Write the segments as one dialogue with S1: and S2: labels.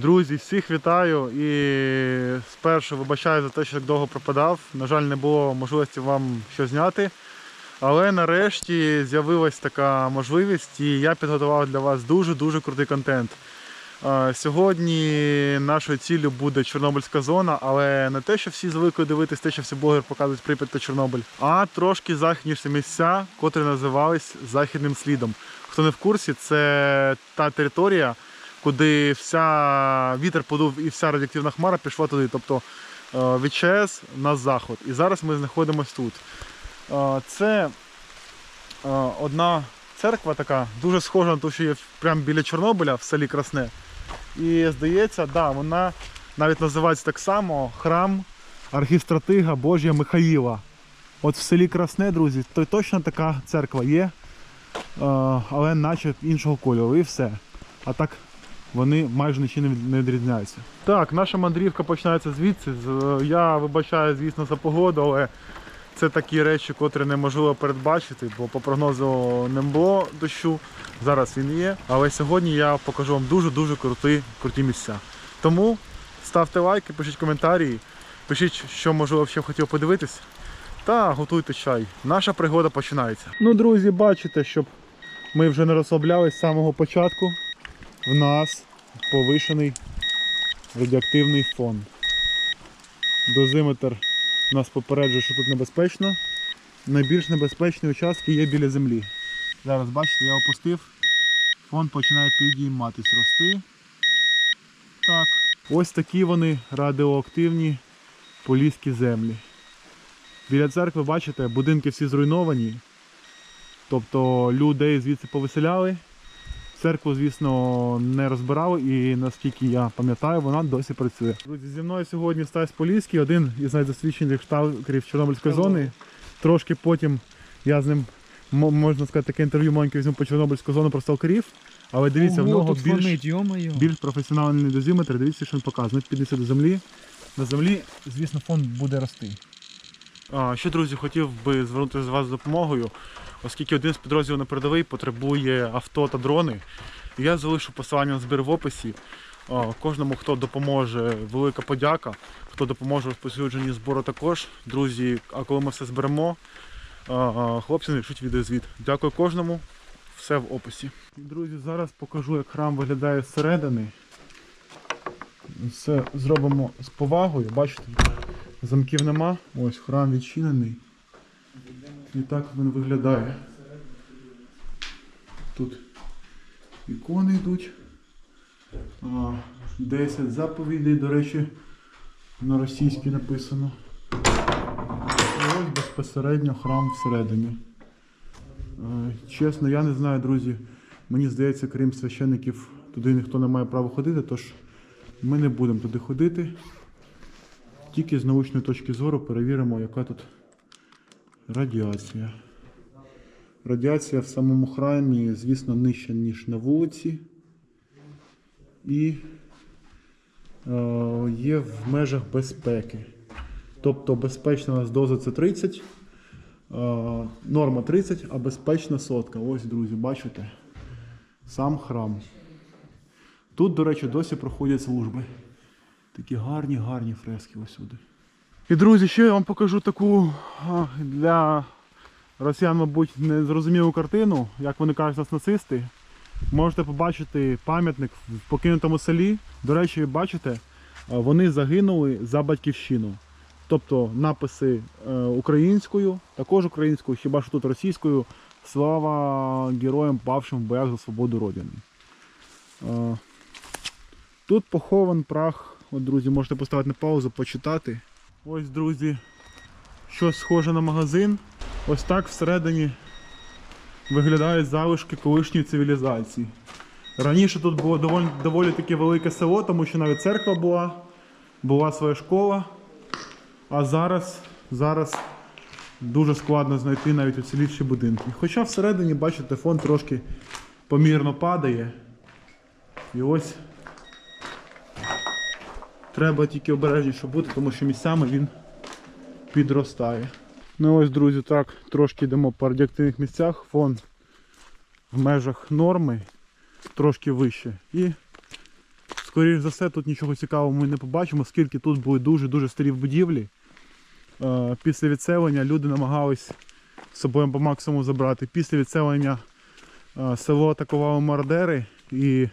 S1: Друзі, всіх вітаю і спершу вибачаю за те, що так довго пропадав. На жаль, не було можливості вам що зняти. Але нарешті з'явилась така можливість, і я підготував для вас дуже-дуже крутий контент. Сьогодні нашою ціллю буде Чорнобильська зона, але не те, що всі звикли дивитись, те, що всі блогери показують Прип'ять та Чорнобиль, а трошки західніші місця, котрі називались Західним слідом. Хто не в курсі, це та територія, куди вся вітер подув і вся радіоактивна хмара пішла туди, тобто е, від ЧАЕС на заход. І зараз ми знаходимося тут. Е, Це е, одна церква така, дуже схожа на ту, що є прямо біля Чорнобиля в селі Красне. І здається, да, вона навіть називається так само храм архістратига Божія Михаїла. От в селі Красне, друзі, то точно така церква є, але наче іншого кольору і все. А так вони майже нічим не відрізняються. Так, наша мандрівка починається звідси. Я вибачаю, звісно, за погоду, але це такі речі, котрі неможливо передбачити, бо по прогнозу не було дощу. Зараз він є. Але сьогодні я покажу вам дуже-дуже круті, круті місця. Тому ставте лайки, пишіть коментарі, пишіть, що можливо ще хотів подивитись. Та готуйте чай. Наша пригода починається. Ну, друзі, бачите, щоб ми вже не розслаблялись з самого початку. В нас повишений радіоактивний фон. Дозиметр нас попереджує, що тут небезпечно. Найбільш небезпечні участки є біля землі. Зараз бачите, я опустив, фон починає підійматись, рости. Так. Ось такі вони радіоактивні поліські землі. Біля церкви, бачите, будинки всі зруйновані. Тобто людей звідси повиселяли. Церкву, звісно, не розбирали і наскільки я пам'ятаю, вона досі працює. Друзі, зі мною сьогодні Стась Поліський, один із найдосвідченіших штаберів Чорнобильської зони. Трошки потім я з ним, можна сказати, таке інтерв'ю маленьке візьму по Чорнобильську зону про сталкерів. Але дивіться, в нього більш,
S2: фонить,
S1: більш професіональний дозиметр. Дивіться, що він показує. Піднесе до землі. На землі, звісно, фон буде рости. А, ще, друзі, хотів би звернутися з вас з допомогою, оскільки один з підрозділів на передовий потребує авто та дрони. Я залишу посилання на збір в описі. Кожному, хто допоможе, велика подяка. Хто допоможе в розповсюдженні збору також. Друзі, а коли ми все зберемо, хлопці напишуть відеозвіт. Дякую кожному. Все в описі. Друзі, зараз покажу, як храм виглядає зсередини. Все зробимо з повагою. Бачите, замків нема. Ось храм відчинений. І так він виглядає. Тут ікони йдуть. А, 10 заповідей, до речі, на російській написано. І ось безпосередньо храм всередині. Е, Чесно, я не знаю, друзі. Мені здається, крім священників, туди ніхто не має права ходити, тож ми не будемо туди ходити. Тільки з научної точки зору перевіримо, яка тут радіація. Радіація в самому храмі, звісно, нижча, ніж на вулиці. І е, є в межах безпеки. Тобто безпечна у нас доза це 30, е, норма 30, а безпечна сотка. Ось, друзі, бачите? Сам храм. Тут, до речі, досі проходять служби. Такі гарні, гарні фрески усюди. І друзі, ще я вам покажу таку для росіян, мабуть, незрозумілу картину, як вони кажуть нас нацисти. Можете побачити пам'ятник в покинутому селі. До речі, бачите, вони загинули за батьківщину. Тобто написи е, українською, також українською, хіба що тут російською. Слава героям павшим в боях за свободу Родини. Тут похован прах. От, друзі, можете поставити на паузу, почитати. Ось, друзі, щось схоже на магазин. Ось так всередині виглядають залишки колишньої цивілізації. Раніше тут було доволі, доволі таке велике село, тому що навіть церква була, була своя школа. А зараз, зараз дуже складно знайти навіть уцілівші будинки. Хоча всередині, бачите, фон трошки помірно падає. І ось треба тільки обережніше бути, тому що місцями він підростає. Ну ось, друзі, так, трошки йдемо по радіоактивних місцях. Фон в межах норми, трошки вище. І Скоріше за все, тут нічого цікавого ми не побачимо, оскільки тут були дуже-дуже старі будівлі. Е, Після відселення люди намагались з собою по максимуму забрати. Після відселення е, село атакували мародери і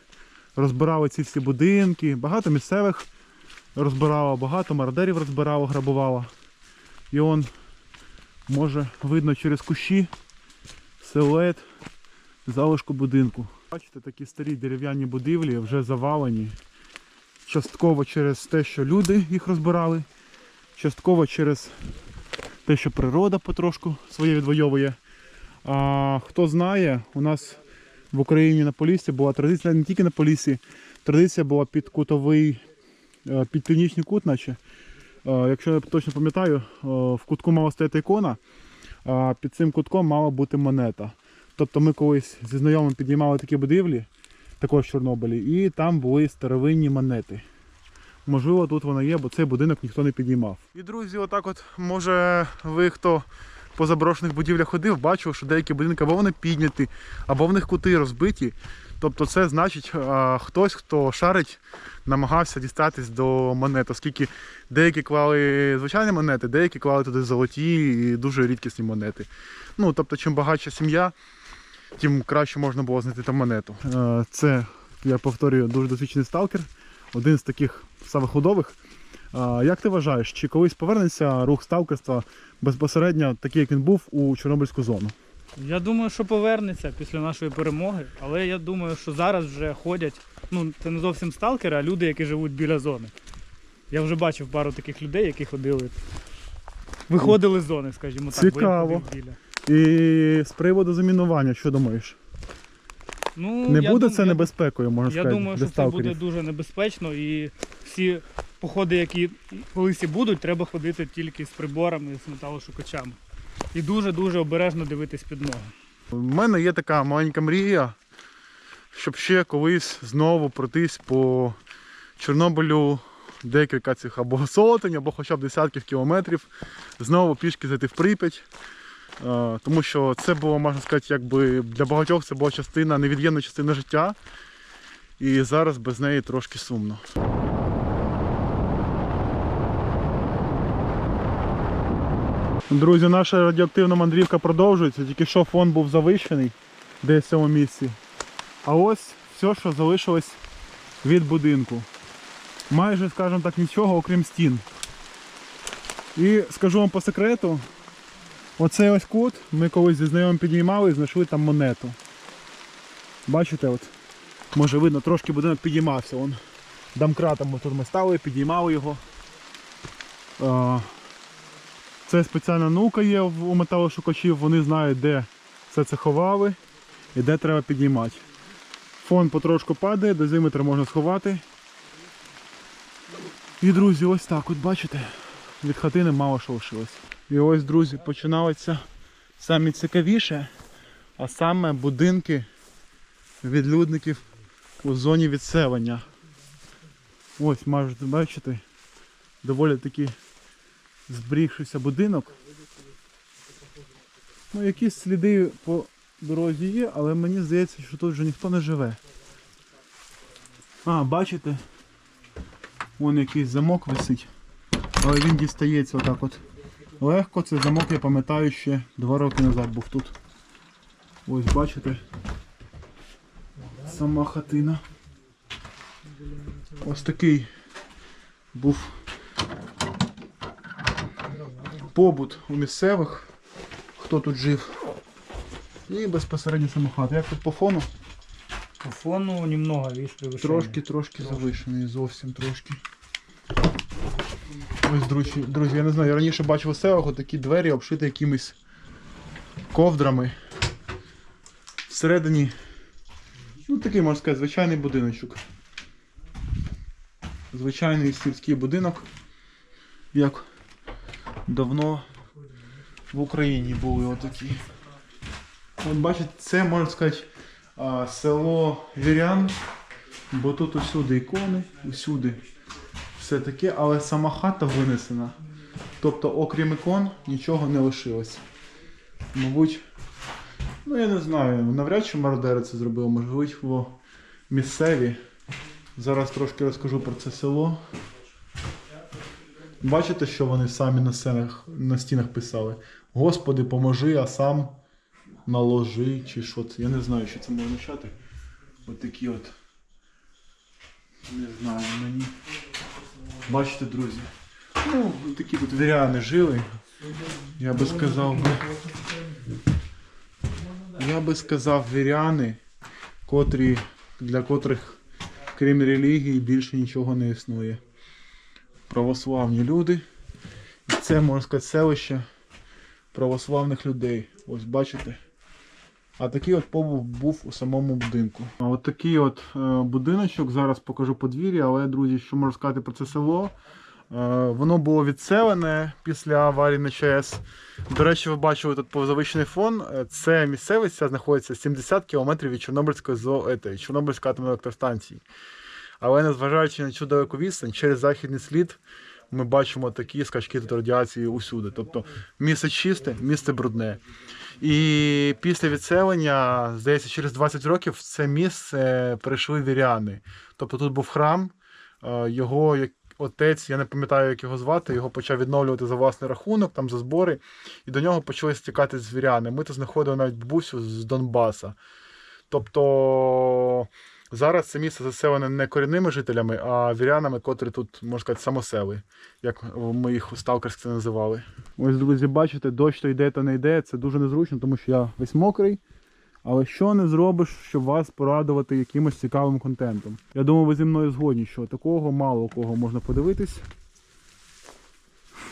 S1: розбирали ці всі будинки. Багато місцевих розбирало, багато мародерів розбирало, грабувало. І он може видно через кущі силует залишку будинку. Бачите, такі старі дерев'яні будівлі вже завалені. Частково через те, що люди їх розбирали, частково через те, що природа потрошку своє відвоює. А хто знає, у нас в Україні на Поліссі була традиція, не тільки на Поліссі, традиція була під кутовий, під північний кут, наче. Е, Якщо я точно пам'ятаю, е, в кутку мала стояти ікона, а під цим кутком мала бути монета. Тобто ми колись зі знайомим піднімали такі будівлі, також в Чорнобилі, і там були старовинні монети. Можливо, тут вона є, бо цей будинок ніхто не піднімав. І друзі, отак от, може, ви хто по заброшених будівлях ходив, бачив, що деякі будинки або вони підняті, або в них кути розбиті. Тобто це значить, хтось, хто шарить, намагався дістатись до монет, оскільки деякі клали звичайні монети, деякі клали туди золоті і дуже рідкісні монети. Ну, тобто, чим багатша сім'я, тим краще можна було знайти там монету. Е, Це, я повторюю, дуже досвідчений сталкер, один з таких самих. Як ти вважаєш, чи колись повернеться рух сталкерства безпосередньо такий, як він був у Чорнобильську зону?
S2: Я думаю, що повернеться після нашої перемоги, але я думаю, що зараз вже ходять. Ну, це не зовсім сталкери, а люди, які живуть біля зони. Я вже бачив пару таких людей, які ходили. Виходили з зони, скажімо так. бо я
S1: Цікаво.
S2: ходив біля.
S1: І з приводу замінування, що думаєш?
S2: Ну,
S1: Не
S2: я
S1: буде
S2: дум-
S1: це
S2: я-
S1: небезпекою, можна
S2: Я
S1: сказати,
S2: думаю,
S1: для
S2: що це буде дуже небезпечно і всі походи, які колись і будуть, треба ходити тільки з приборами, з металошукачами. І дуже-дуже обережно дивитись під ноги.
S1: У мене є така маленька мрія, щоб ще колись знову пройтись по Чорнобилю декілька цих або сотень, або хоча б десятків кілометрів, знову пішки зайти в Прип'ять. Е, Тому що це було, можна сказати, якби для багатьох це була частина, невід'ємна частина життя. І зараз без неї трошки сумно. Друзі, наша радіоактивна мандрівка продовжується, тільки що фон був завищений десь в цьому місці. А ось все, що залишилось від будинку. Майже, скажімо так, нічого, окрім стін. І скажу вам по секрету, оцей ось кут ми колись зі знайомим підіймали і знайшли там монету. Бачите, от, може видно, трошки будинок підіймався. Вон, домкратом тут ми стали, підіймали його. Це спеціальна наука є у металошукачів, вони знають, де все це ховали і де треба підіймати. Фон потрошку падає, дозиметр можна сховати. І, друзі, ось так, от бачите, від хатини мало що лишилось. І ось, друзі, починається саме цікавіше, а саме будинки відлюдників у зоні відселення. Ось, бачити, доволі таки зберігшийся будинок. Ну, якісь сліди по дорозі є, але мені здається, що тут вже ніхто не живе. А, бачите? Вон якийсь замок висить. Але він дістається отак от. Легко цей замок, я пам'ятаю, ще два роки назад був тут. Ось бачите. Сама хатина. Ось такий був побут у місцевих, хто тут жив. І безпосередньо сама. Як тут по фону?
S2: По фону немного, видишь, превышение.
S1: Трошки, трошки завишений, зовсім трошки. Ось, друзі, друзі, я не знаю, я раніше бачив у селах такі двері обшиті якимись ковдрами. Всередині, ну такий можна сказати, звичайний будиночок. Звичайний сільський будинок, як давно в Україні були отакі. От бачите, це можна сказати село Вірян, бо тут усюди ікони, усюди все таке, але сама хата винесена. Тобто, окрім ікон, нічого не лишилось. Мабуть, ну я не знаю, навряд чи мародери це зробили, можливо, місцеві Зараз трошки розкажу про це село. Бачите, що вони самі на стінах, на стінах писали? Господи, поможи, а сам наложи, чи що це. Я не знаю, що це може означати. От такі от. Не знаю, мені. Бачите, друзі. Ну, такі тут віряни жили. Я би сказав. Я би сказав віряни, котрі, для котрих, крім релігії, більше нічого не існує. Православні люди. І це, можна сказати, селище православних людей. Ось бачите. А такий от побув був у самому будинку. А от такий от е, будиночок, зараз покажу подвір'я, але, друзі, що можу сказати про це село. Е, воно було відселене після аварії на ЧАЕС. До речі, ви бачили тут завищений фон. Е, Це місцевість знаходиться 70 кілометрів від. Чорнобильської атомної електростанції. Але незважаючи на цю далеку відстань, через західний слід ми бачимо такі скачки тут радіації усюди. Тобто місце чисте, місце брудне. І після відселення, здається, через 20 років в це місце прийшли віряни. Тобто тут був храм, е, його отець, я не пам'ятаю, як його звати, його почав відновлювати за власний рахунок, там за збори, і до нього почали стікати звіряни. Ми тут знаходили навіть бабусю з Донбаса. Тобто зараз це місце заселене не корінними жителями, а вірянами, котрі тут, можна сказати, самосели, як ми їх у сталкерськ називали. Ось, друзі, бачите, дощ то йде, то не йде. Це дуже незручно, тому що я весь мокрий. Але що не зробиш, щоб вас порадувати якимось цікавим контентом? Я думаю, ви зі мною згодні, що такого мало кого можна подивитись.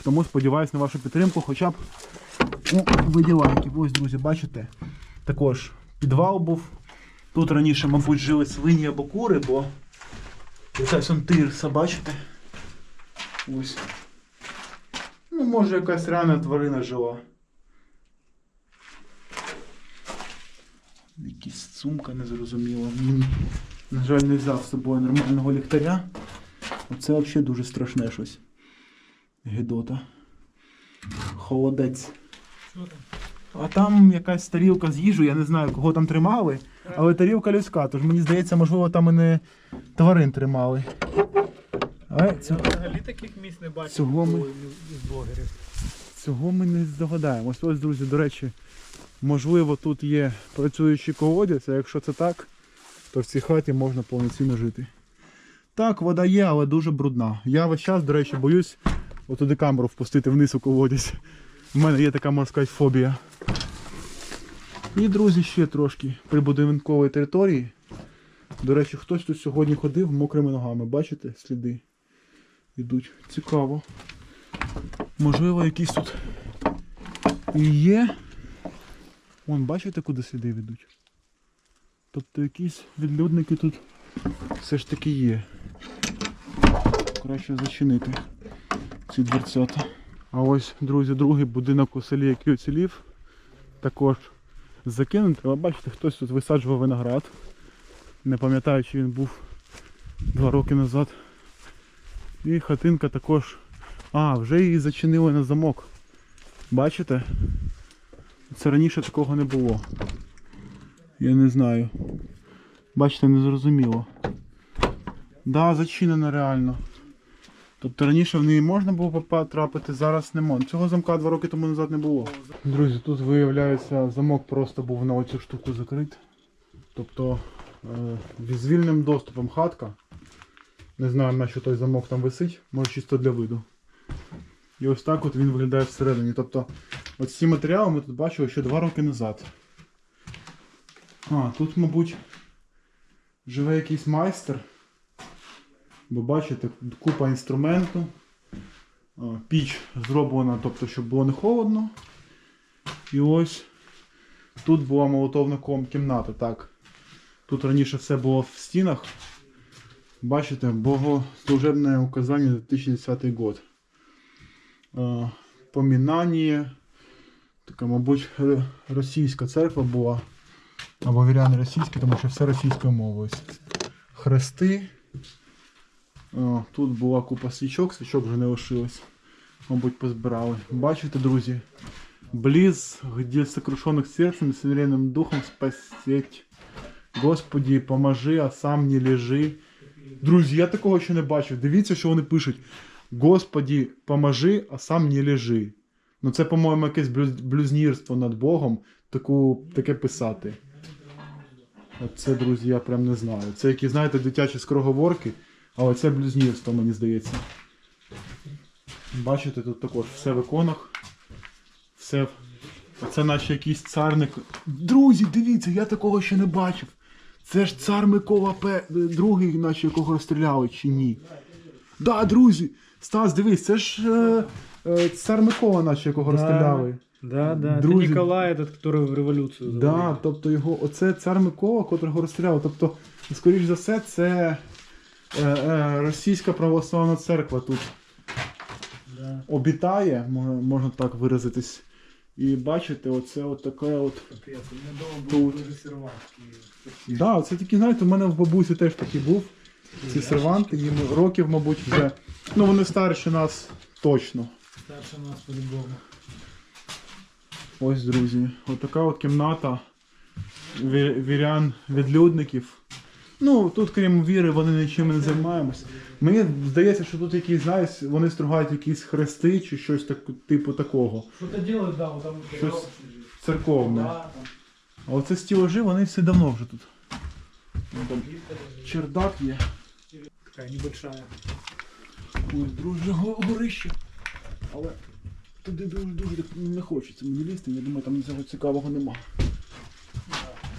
S1: Тому сподіваюсь на вашу підтримку, хоча б у виді лайків. Ось, друзі, бачите? Також підвал був. Тут раніше, мабуть, жили свині або кури, бо якась он тирса, бачите? Ось. Ну, може, якась реальна тварина жила. Якась сумка незрозуміла. На жаль, не взяв з собою нормального ліхтаря. Оце взагалі дуже страшне щось. Гедота. Холодець. А там якась тарілка з їжею, я не знаю, кого там тримали, але тарілка людська, тож мені здається, можливо, там і не тварин тримали. Але цього,
S2: Взагалі таких місць не бачив
S1: Цього ми-
S2: з блогерів.
S1: цього ми не здогадаємось. Ось, друзі, до речі, можливо, тут є працюючий колодязь, а якщо це так, то в цій хаті можна повноцінно жити. Так, вода є, але дуже брудна. Я весь час, до речі, боюсь отуди камеру впустити вниз у колодязь. У мене є така, можна сказати, фобія. І, друзі, ще трошки прибудинкової території. До речі, хтось тут сьогодні ходив мокрими ногами. Бачите сліди? Ідуть. Цікаво. Можливо, якісь тут і є. Вон, бачите, куди сліди ведуть? Тобто якісь відлюдники тут все ж таки є. Краще зачинити ці дверцята. А ось, друзі, другий будинок у селі, який оцілів, також закинутий. Але бачите, хтось тут висаджував виноград. Не пам'ятаю, чи він був два роки назад. І хатинка також. А, вже її зачинили на замок. Бачите? Це раніше такого не було. Я не знаю. Бачите, не зрозуміло. Да, зачинено реально. Тобто раніше в неї можна було потрапити, зараз не. Цього замка два роки тому назад не було. Друзі, тут виявляється, замок просто був на оцю штуку закрит. Тобто е, з доступом хатка. Не знаю, на що той замок там висить, може чисто для виду. І ось так от він виглядає всередині. Тобто, ці матеріали ми тут бачили ще два роки назад. А, тут, мабуть, живе якийсь майстер. Бо бачите, купа інструменту. Піч зроблена, тобто, щоб було не холодно. І ось тут була молотовна кімната, так. Тут раніше все було в стінах. Бачите, богослужебне указання 2010 год. Помінання. Така, мабуть, російська церква була. Або віряни російські, тому що все російською мовою. Хрести. Тут була купа свічок, свічок вже не лишилось. Мабуть, позбирали. Бачите, друзі? Близ, где сокрушенных сердцем и смиренным духом спасеть. Господи, поможи, а сам не лежи. Друзі, я такого ще не бачив. Дивіться, що вони пишуть. Господі, поможи, а сам не лежи. Ну це, по-моєму, якесь блюзнірство над Богом, таку, таке писати. Оце, друзі, я прям не знаю. Це які, знаєте, дитячі скороговорки, але це блюзнірство, мені здається. Бачите, тут також все в іконах. Все. Оце наче якийсь царник. Друзі, дивіться, я такого ще не бачив. Це ж цар Микола П. другий, наче якого розстріляли, чи ні? Да, друзі! Стас, дивись, це ж е, е, цар Микола, наче якого
S2: Да.
S1: розстріляли.
S2: Да, да.
S1: Друзі.
S2: Это Николай, этот, который в революцию
S1: Да,
S2: заводил.
S1: тобто його, оце цар Микола, котрого розстріляли. Тобто, скоріш за все, це е, е, російська православна церква тут
S2: Да.
S1: обітає, можна так виразитись. І бачите, оце от таке от.
S2: Капец, у меня дома
S1: Тут. Да, це такі, знаєте, у мене в бабусі теж такий був. Ці серванти, їм років, мабуть, вже. Ну, вони старші нас точно.
S2: Старше нас по-любому.
S1: Ось, друзі, отака от кімната вірян відлюдників. Ну, тут, крім віри, вони нічим не займаємось. Мені здається, що тут якісь, знаєш, вони стругають якісь хрести чи щось так, типу такого.
S2: Что-то делают, да, вот там
S1: Щось церковне.
S2: Да, там
S1: А оце стілажі, вони все давно вже тут. Ну, там чердак є.
S2: Такая небольшая.
S1: Ось, друже, го- горище. Але туди дуже дуже так не хочеться мені лізти, я думаю, там нічого цікавого нема.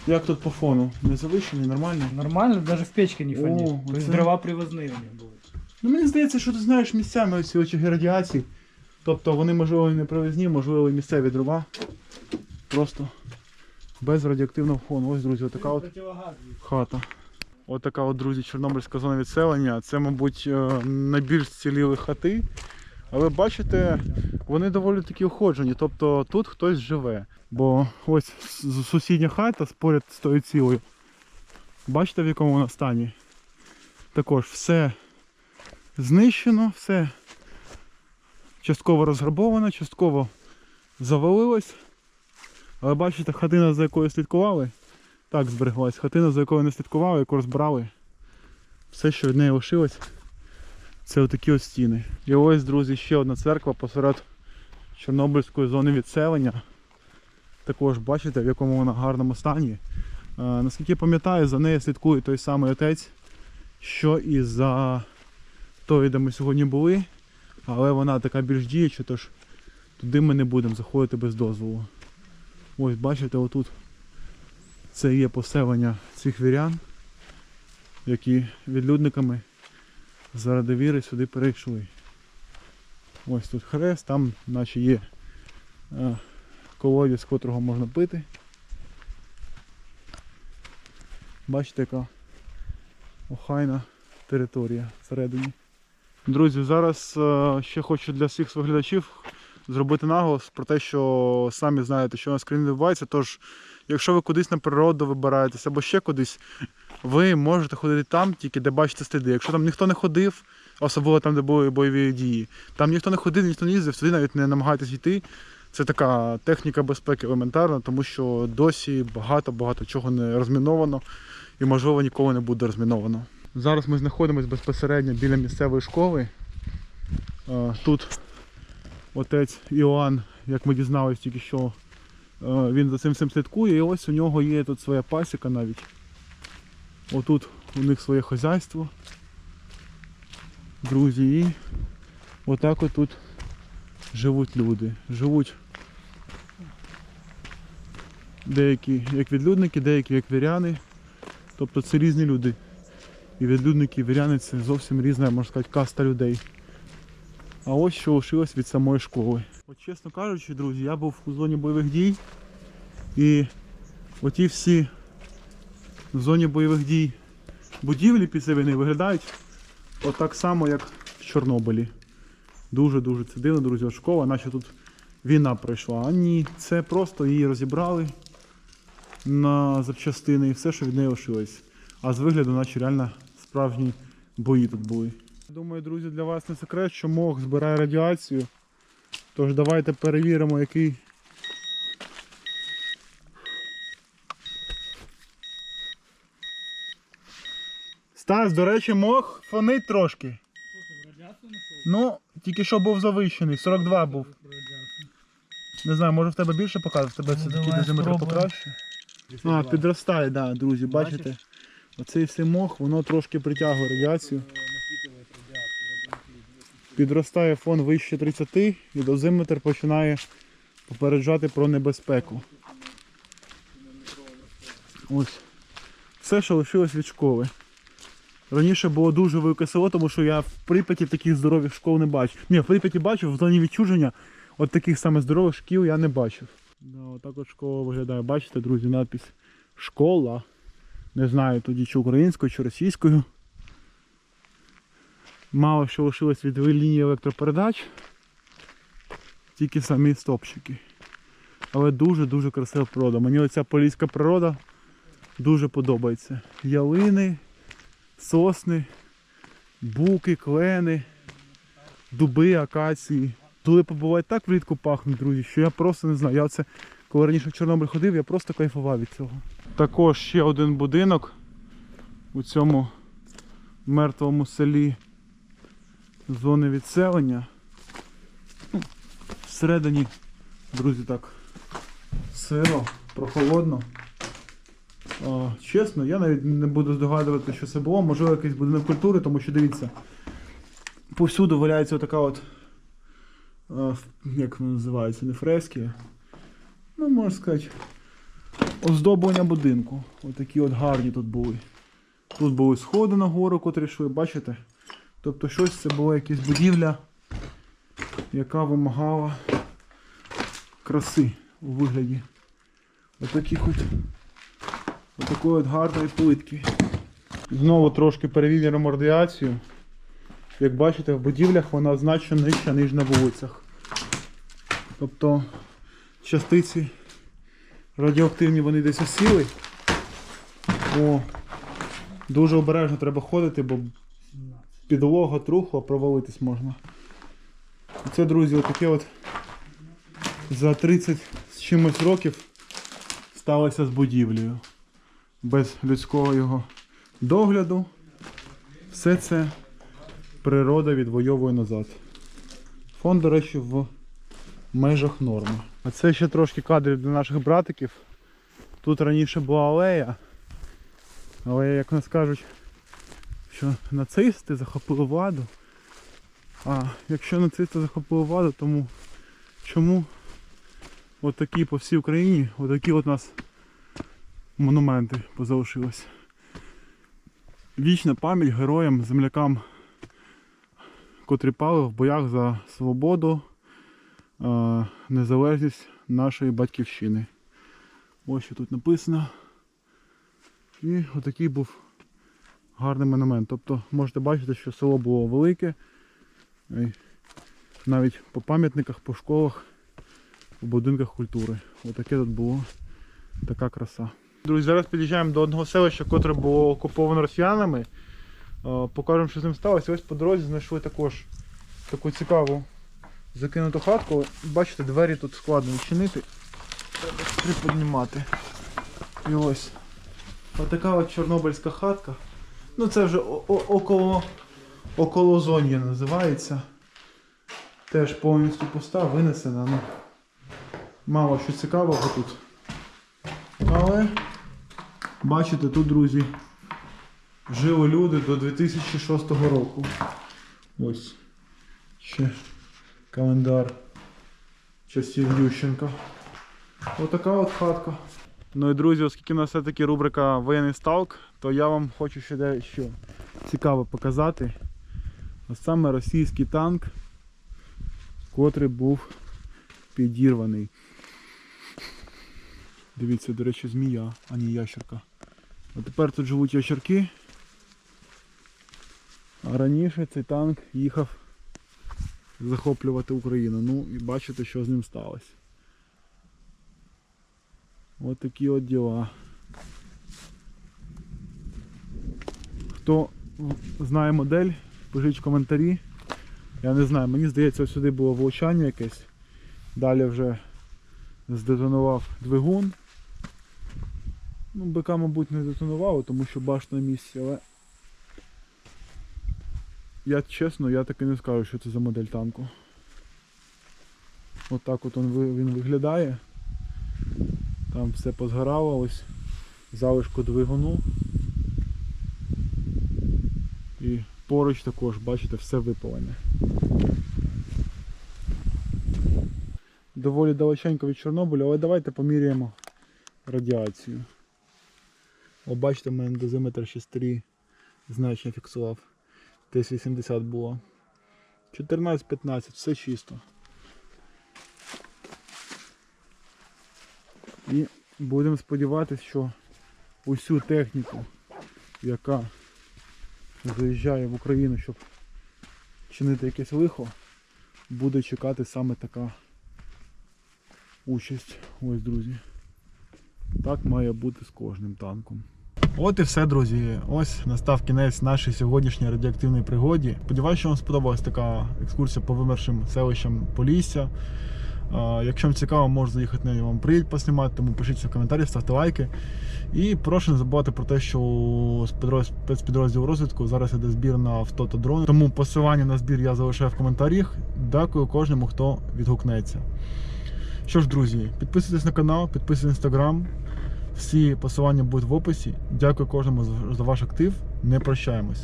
S1: Як тут по фону? Не завищений, нормально?
S2: Нормально, даже в печке не
S1: О,
S2: фонит.
S1: вот
S2: То есть
S1: это-
S2: дрова привозные у них будут.
S1: Ну мені здається, що ти знаєш місцями ці очаги радіації. Тобто вони, можливо, і не привезні, можливо, і місцеві дрова. Просто без радіоактивного фону. Ось, друзі, отака от
S2: Противогаз.
S1: хата. Отака от, друзі, Чорнобильська зона відселення. Це, мабуть, е, найбільш ціліли хати. Але бачите, вони доволі такі уходжені. Тобто тут хтось живе. Бо ось сусідня хата поряд з тою цілою. Бачите, в якому вона стані? Також все знищено, все частково розграбовано, частково завалилось. Але бачите, хатина, за якою слідкували, так збереглась. Хатина, за якою не слідкували, яку розбрали. Все, що від неї лишилось, це отакі ось стіни. І ось, друзі, ще одна церква посеред Чорнобильської зони відселення. Також бачите, в якому вона гарному стані. Е, наскільки пам'ятаю, за нею слідкує той самий отець, що і за тою, де ми сьогодні були. Але вона така більш діюча, тож туди ми не будемо заходити без дозволу. Ось бачите, отут це є поселення цих вірян, які відлюдниками заради віри сюди перейшли. Ось тут хрест, там наче є е, колодязь, з котрого можна пити. Бачите, яка охайна територія всередині. Друзі, зараз е, ще хочу для всіх своїх глядачів зробити наголос про те, що самі знаєте, що у нас країні відбувається. Тож, якщо ви кудись на природу вибираєтесь або ще кудись, ви можете ходити там, тільки де бачите сліди. Якщо там ніхто не ходив, особливо там, де були бойові дії, там ніхто не ходив, ніхто не їздив, сюди навіть не намагайтесь йти. Це така техніка безпеки елементарна, тому що досі багато-багато чого не розміновано і, можливо, ніколи не буде розміновано. Зараз ми знаходимося безпосередньо біля місцевої школи. Е, Тут отець Іоанн, як ми дізналися тільки що, е, він за цим всім слідкує, і ось у нього є тут своя пасіка навіть. Отут у них своє хазяйство. Друзі, і отак отут живуть люди. Живуть деякі як відлюдники, деякі як віряни. Тобто це різні люди. І відлюдники, і віряни це зовсім різна, можна сказати, каста людей. А ось що лишилось від самої школи. От чесно кажучи, друзі, я був у зоні бойових дій. І оті всі в зоні бойових дій будівлі після війни виглядають отак само, як в Чорнобилі. Дуже-дуже це дивно, друзі, от школа, наче тут війна пройшла. А ні, це просто її розібрали на запчастини і все, що від неї лишилось. А з вигляду, наче реально справжні бої тут були. Думаю, друзі, для вас не секрет, що мох збирає радіацію. Тож давайте перевіримо, який. Стас, до речі, мох фонить трошки. Ну, тільки що був завищений, 42 був. Не знаю, може в тебе більше показує, в тебе
S2: Ну,
S1: це такий дозиметр покраще. А, підростає, так, да, друзі, бачите? Оцей все мох, воно трошки притягує радіацію. Підростає фон вище 30 і дозиметр починає попереджати про небезпеку. Ось. Все, що лишилось від школи. Раніше було дуже велике село, тому що я в Прип'яті таких здорових школ не бачив. Ні, в Прип'яті бачив, в зоні відчуження от таких саме здорових шкіл я не бачив. Отак от школа виглядає. Бачите, друзі, надпис Школа. Не знаю тоді чи українською, чи російською. Мало що лишилось від лінії електропередач. Тільки самі стопчики. Але дуже-дуже красива природа. Мені оця поліська природа дуже подобається. Ялини, сосни, буки, клени, дуби, акації. Тулипи бувають так влітку пахнуть, друзі, що я просто не знаю. Я це, коли раніше в Чорнобиль ходив, я просто кайфував від цього. Також ще один будинок у цьому мертвому селі зони відселення. Ну, Всередині, друзі, так, сиро, прохолодно. А, чесно, я навіть не буду здогадувати, що це було. Можливо, якийсь будинок культури, тому що дивіться, повсюду валяється така от, як воно називається, не фрески. Ну, можна сказати, оздоблення будинку. Отакі от гарні тут були. Тут були сходи на гору, котрі йшли, бачите? Тобто щось це була якась будівля, яка вимагала краси у вигляді отаких от отакої от гарної плитки. Знову трошки перевіримо радіацію. Як бачите, в будівлях вона значно нижча, ніж на вулицях. Тобто частиці радіоактивні вони десь осіли. О, дуже обережно треба ходити, бо підлога трухла, провалитись можна. Це, друзі, отаке от за 30 з чимось років сталося з будівлею. Без людського його догляду. Все це природа відвоює назад. Фон, до речі, в межах норми. А це ще трошки кадрів для наших братиків. Тут раніше була алея, але як нас кажуть, що нацисти захопили владу. А якщо нацисти захопили владу, тому чому отакі по всій Україні, отакі от у нас монументи позалишились. Вічна пам'ять героям, землякам, котрі пали в боях за свободу, незалежність нашої батьківщини. Ось що тут написано. І отакий був гарний монумент. Тобто можете бачити, що село було велике. І навіть по пам'ятниках, по школах, по будинках культури. Отаке тут було така краса. Друзі, зараз під'їжджаємо до одного селища, котре було окуповано росіянами. Покажемо, що з ним сталося. Ось по дорозі знайшли також таку цікаву закинуту хатку. Бачите, двері тут складно відчинити. Треба приподнімати. І ось. Отака от чорнобильська хатка. Ну це вже около, около зон'я називається. Теж повністю пуста, винесена. Ну, мало що цікавого тут. Але бачите, тут, друзі, жили люди до 2006 року. Ось. Ще календар часів Ющенка. Отака от хатка. Ну і друзі, оскільки у нас все-таки рубрика воєнний сталк, то я вам хочу ще дещо цікаве показати. Ось саме російський танк, котрий був підірваний. Дивіться, до речі, змія, а не ящерка. А тепер тут живуть ящерки. А раніше цей танк їхав захоплювати Україну. Ну і бачите, що з ним сталося. От такі от діла. Хто знає модель, пишіть в коментарі. Я не знаю, мені здається, ось сюди було влучання якесь. Далі вже здетонував двигун. Ну, БК, мабуть, не детонувало, тому що башта на місці, але Я чесно, я таки не скажу, що це за модель танку. Отак от він, він виглядає. Там все позгорало. Залишку двигуну. І поруч також, бачите, все випалене. Доволі далеченько від Чорнобиля, але давайте поміряємо радіацію. О, бачите, в мене дозиметр 6,3 значення фіксував. Десь 80 було. 14-15, все чисто. І будемо сподіватися, що усю техніку, яка заїжджає в Україну, щоб чинити якесь лихо, буде чекати саме така участь. Ось, друзі. Так має бути з кожним танком. От і все, друзі. Ось настав кінець нашій сьогоднішній радіоактивній пригоді. Сподіваюся, що вам сподобалась така екскурсія по вимершим селищам Полісся. Якщо вам цікаво, можу заїхати на вам приїдь поснімати, тому пишіть в коментарі, ставте лайки. І прошу не забувати про те, що у спецпідроз- спецпідрозділу розвитку зараз іде збір на авто та дрони. Тому посилання на збір я залишаю в коментарях. Дякую кожному, хто відгукнеться. Що ж, друзі, підписуйтесь на канал, підписуйтесь на інстаграм. Всі посилання будуть в описі. Дякую кожному за- ваш актив. Не прощаємось.